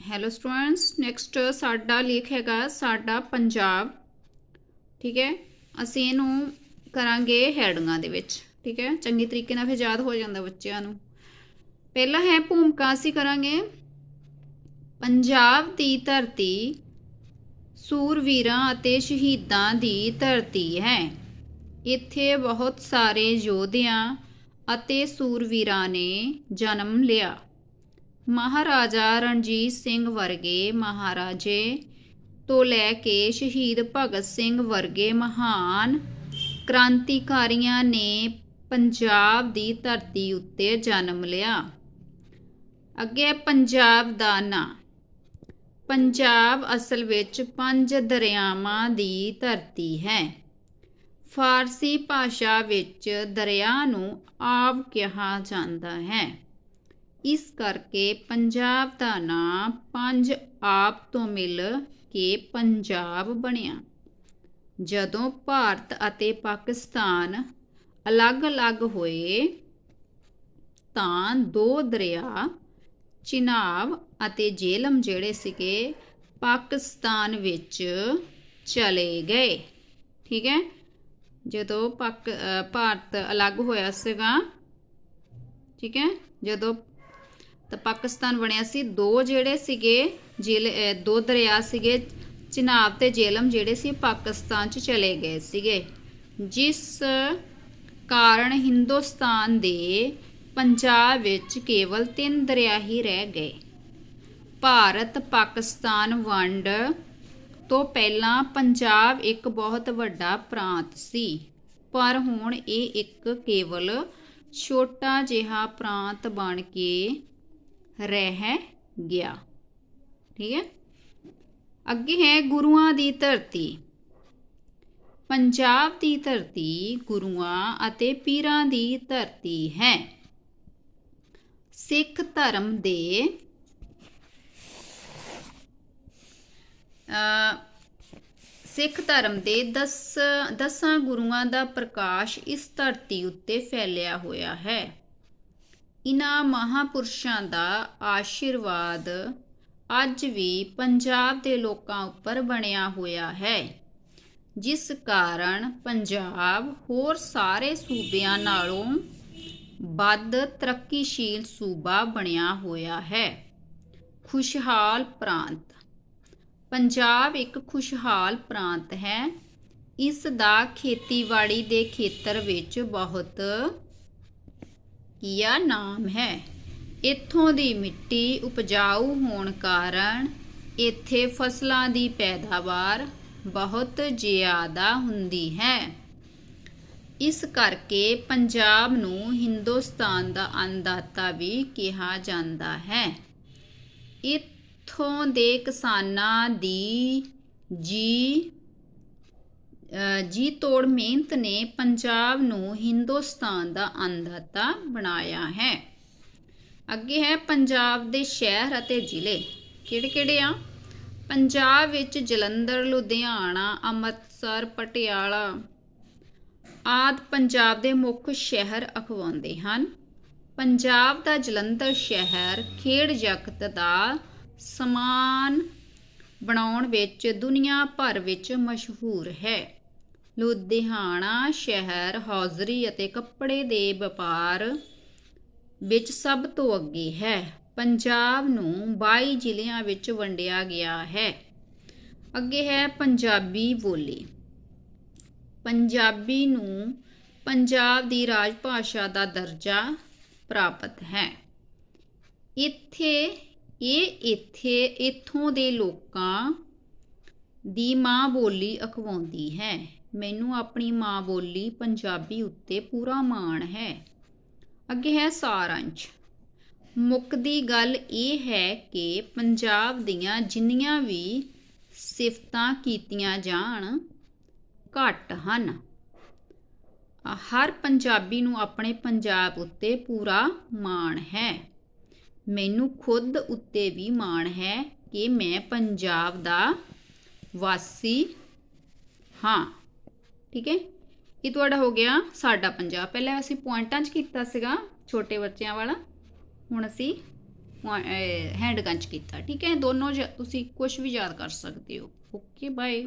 Hello students next ਸਾਡਾ ਲੇਖ ਹੈਗਾ ਸਾਡਾ ਪੰਜਾਬ। ਠੀਕ ਹੈ? ਅਸੀਂ ਇਹਨੂੰ ਕਰਾਂਗੇ ਹੈਡਿੰਗਾਂ ਦੇ ਵਿੱਚ। ਠੀਕ ਹੈ? ਚੰਗੀ ਤਰੀਕੇ ਨਾਲ ਫਿਰ ਯਾਦ ਹੋ ਜਾਂਦਾ ਬੱਚਿਆਂ ਨੂੰ। ਪਹਿਲਾ ਹੈ ਭੂਮਿਕਾ। ਅਸੀਂ ਕਰਾਂਗੇ ਪੰਜਾਬ ਦੀ ਧਰਤੀ ਸੂਰਵੀਰਾਂ ਅਤੇ ਸ਼ਹੀਦਾਂ ਦੀ ਧਰਤੀ ਹੈ। ਇੱਥੇ ਬਹੁਤ ਸਾਰੇ ਯੋਧਿਆਂ ਅਤੇ ਸੂਰਵੀਰਾਂ ਨੇ ਜਨਮ ਲਿਆ। ਮਹਾਰਾਜਾ ਰਣਜੀਤ ਸਿੰਘ ਵਰਗੇ ਮਹਾਰਾਜੇ ਤੋਂ ਲੈ ਕੇ ਸ਼ਹੀਦ ਭਗਤ ਸਿੰਘ ਵਰਗੇ ਮਹਾਨ ਕ੍ਰਾਂਤੀਕਾਰੀਆਂ ਨੇ ਪੰਜਾਬ ਦੀ ਧਰਤੀ ਉੱਤੇ ਜਨਮ ਲਿਆ। ਅੱਗੇ ਪੰਜਾਬ ਦਾ ਨਾਂ। ਪੰਜਾਬ ਅਸਲ ਵਿੱਚ ਪੰਜ ਦਰਿਆਵਾਂ ਦੀ ਧਰਤੀ ਹੈ। ਫਾਰਸੀ ਭਾਸ਼ਾ ਵਿੱਚ ਦਰਿਆ ਨੂੰ ਆਬ ਕਿਹਾ ਜਾਂਦਾ ਹੈ। ਇਸ ਕਰਕੇ ਪੰਜਾਬ ਦਾ ਨਾਂ ਪੰਜ ਆਪ ਤੋਂ ਮਿਲ ਕੇ ਪੰਜਾਬ ਬਣਿਆ। ਜਦੋਂ ਭਾਰਤ ਅਤੇ ਪਾਕਿਸਤਾਨ ਅਲੱਗ-ਅਲੱਗ ਹੋਏ, ਤਾਂ ਦੋ ਦਰਿਆ, ਚਿਨਾਬ ਅਤੇ ਜੇਲਮ ਜਿਹੜੇ ਸੀਗੇ, ਪਾਕਿਸਤਾਨ ਵਿੱਚ ਚਲੇ ਗਏ। ਠੀਕ ਹੈ? ਜਦੋਂ ਪਾਕ ਭਾਰਤ ਅਲੱਗ ਹੋਇਆ ਸੀਗਾ, ਠੀਕ ਹੈ? ਜਦੋਂ ਤਾਂ ਪਾਕਿਸਤਾਨ ਬਣਿਆ ਸੀ। ਦੋ ਜਿਹੜੇ ਸੀਗੇ ਜੇਲ ਅ, ਦੋ ਦਰਿਆ ਸੀਗੇ ਚਿਨਾਬ ਤੇ ਜੇਲਮ ਜਿਹੜੇ ਸੀ ਪਾਕਿਸਤਾਨ ਚ ਚਲੇ ਗਏ ਸੀਗੇ। ਜਿਸ ਕਾਰਨ ਹਿੰਦੁਸਤਾਨ ਦੇ ਪੰਜਾਬ ਵਿੱਚ ਕੇਵਲ ਤਿੰਨ ਦਰਿਆ ਹੀ ਰਹਿ ਗਏ। ਭਾਰਤ ਪਾਕਿਸਤਾਨ ਵੰਡ ਤੋਂ ਪਹਿਲਾਂ ਪੰਜਾਬ ਇੱਕ ਬਹੁਤ ਵੱਡਾ ਪ੍ਰਾਂਤ ਸੀ। ਪਰ ਹੁਣ ਇਹ ਇੱਕ ਕੇਵਲ ਛੋਟਾ ਜਿਹਾ ਪ੍ਰਾਂਤ ਬਣ ਕੇ ਰਹਿ ਗਿਆ। ਠੀਕ ਹੈ? ਅੱਗੇ ਹੈ ਗੁਰੂਆਂ ਦੀ ਧਰਤੀ। ਪੰਜਾਬ ਦੀ ਧਰਤੀ, ਗੁਰੂਆਂ ਅਤੇ ਪੀਰਾਂ ਦੀ ਧਰਤੀ ਹੈ। ਸਿੱਖ ਧਰਮ ਦੇ ਸਿੱਖ ਧਰਮ ਦੇ 10 ਦਸਾਂ ਗੁਰੂਆਂ ਦਾ ਪ੍ਰਕਾਸ਼ ਇਸ ਧਰਤੀ ਉੱਤੇ ਫੈਲਿਆ ਹੋਇਆ ਹੈ। ਇਨ੍ਹਾਂ ਮਹਾਂਪੁਰਸ਼ਾਂ ਦਾ ਆਸ਼ੀਰਵਾਦ ਅੱਜ ਵੀ ਪੰਜਾਬ ਦੇ ਲੋਕਾਂ ਉੱਪਰ ਬਣਿਆ ਹੋਇਆ ਹੈ। ਜਿਸ ਕਾਰਨ ਪੰਜਾਬ ਹੋਰ ਸਾਰੇ ਸੂਬਿਆਂ ਨਾਲੋਂ ਵੱਧ ਤਰੱਕੀਸ਼ੀਲ ਸੂਬਾ ਬਣਿਆ ਹੋਇਆ ਹੈ। ਖੁਸ਼ਹਾਲ ਪ੍ਰਾਂਤ। ਪੰਜਾਬ ਇੱਕ ਖੁਸ਼ਹਾਲ ਪ੍ਰਾਂਤ ਹੈ। ਇਸ ਦਾ ਖੇਤੀਬਾੜੀ ਦੇ ਖੇਤਰ ਵਿੱਚ ਬਹੁਤ ਕੀਆ ਨਾਮ ਹੈ? ਇੱਥੋਂ ਦੀ ਮਿੱਟੀ ਉਪਜਾਊ ਹੋਣ ਕਾਰਨ ਇੱਥੇ ਫਸਲਾਂ ਦੀ ਪੈਦਾਵਾਰ ਬਹੁਤ ਜ਼ਿਆਦਾ ਹੁੰਦੀ ਹੈ। ਇਸ ਕਰਕੇ ਪੰਜਾਬ ਨੂੰ ਹਿੰਦੁਸਤਾਨ ਦਾ ਅੰਨਦਾਤਾ ਵੀ ਕਿਹਾ ਜਾਂਦਾ ਹੈ। ਇੱਥੋਂ ਦੇ ਕਿਸਾਨਾਂ ਦੀ ਜੀ ਜੀ ਤੋੜ ਮਿਹਨਤ ਨੇ ਪੰਜਾਬ ਨੂੰ ਹਿੰਦੁਸਤਾਨ ਦਾ ਅੰਨਦਾਤਾ ਬਣਾਇਆ ਹੈ। ਅੱਗੇ ਹੈ ਪੰਜਾਬ ਦੇ ਸ਼ਹਿਰ ਅਤੇ ਜ਼ਿਲ੍ਹੇ। ਕਿਹੜੇ ਕਿਹੜੇ ਆ? ਪੰਜਾਬ ਵਿੱਚ ਜਲੰਧਰ, ਲੁਧਿਆਣਾ, ਅੰਮ੍ਰਿਤਸਰ, ਪਟਿਆਲਾ ਆਦ ਪੰਜਾਬ ਦੇ ਮੁੱਖ ਸ਼ਹਿਰ ਅਖਵਾਉਂਦੇ ਹਨ। ਪੰਜਾਬ ਦਾ ਜਲੰਧਰ ਸ਼ਹਿਰ ਖੇਡ ਜਗਤ ਦਾ ਸਮਾਨ ਬਣਾਉਣ ਵਿੱਚ ਦੁਨੀਆ ਭਰ ਵਿੱਚ ਮਸ਼ਹੂਰ ਹੈ। ਲੁਧਿਆਣਾ ਸ਼ਹਿਰ ਹੌਜ਼ਰੀ ਅਤੇ ਕੱਪੜੇ ਦੇ ਵਪਾਰ ਵਿੱਚ ਸਭ ਤੋਂ ਅੱਗੇ ਹੈ। ਪੰਜਾਬ ਨੂੰ 22 ਜ਼ਿਲ੍ਹਿਆਂ ਵਿੱਚ ਵੰਡਿਆ ਗਿਆ ਹੈ। ਅੱਗੇ ਹੈ ਪੰਜਾਬੀ ਬੋਲੀ। ਪੰਜਾਬੀ ਨੂੰ ਪੰਜਾਬ ਦੀ ਰਾਜ ਭਾਸ਼ਾ ਦਾ ਦਰਜਾ ਪ੍ਰਾਪਤ ਹੈ। ਇੱਥੇ, ਇਹ ਇੱਥੇ, ਇੱਥੋਂ ਦੇ ਲੋਕਾਂ ਦੀ ਮਾਂ ਬੋਲੀ ਅਖਵਾਉਂਦੀ ਹੈ। ਮੈਨੂੰ ਆਪਣੀ ਮਾਂ ਬੋਲੀ ਪੰਜਾਬੀ ਉੱਤੇ ਪੂਰਾ ਮਾਣ ਹੈ। ਅੱਗੇ ਹੈ ਸਾਰਾਂਸ਼। ਮੁੱਕਦੀ ਗੱਲ ਇਹ ਹੈ ਕਿ ਪੰਜਾਬ ਦੀਆਂ ਜਿੰਨੀਆਂ ਵੀ ਸਿਫਤਾਂ ਕੀਤੀਆਂ ਜਾਣ, ਘੱਟ ਹਨ। ਹਰ ਪੰਜਾਬੀ ਨੂੰ ਆਪਣੇ ਪੰਜਾਬ ਉੱਤੇ ਪੂਰਾ ਮਾਣ ਹੈ। ਮੈਨੂੰ ਖੁਦ ਉੱਤੇ ਵੀ ਮਾਣ ਹੈ ਕਿ ਮੈਂ ਪੰਜਾਬ ਦਾ ਵਾਸੀ ਹਾਂ। ਠੀਕ ਹੈ? ਇਹ ਤੁਹਾਡਾ ਹੋ ਗਿਆ ਸਾਡਾ ਪੰਜਾਬ ਪਹਿਲਾਂ ਅਸੀਂ ਪੁਆਇੰਟਾਂ 'ਚ ਕੀਤਾ ਸੀਗਾ ਛੋਟੇ ਬੱਚਿਆਂ ਵਾਲਾ। ਹੁਣ ਅਸੀਂ ਹੈਂਡ ਗਨ 'ਚ ਕੀਤਾ। ਠੀਕ ਹੈ? ਦੋਨੋਂ ਜ- ਤੁਸੀਂ ਕੁਝ ਵੀ ਯਾਦ ਕਰ ਸਕਦੇ ਹੋ। Okay bye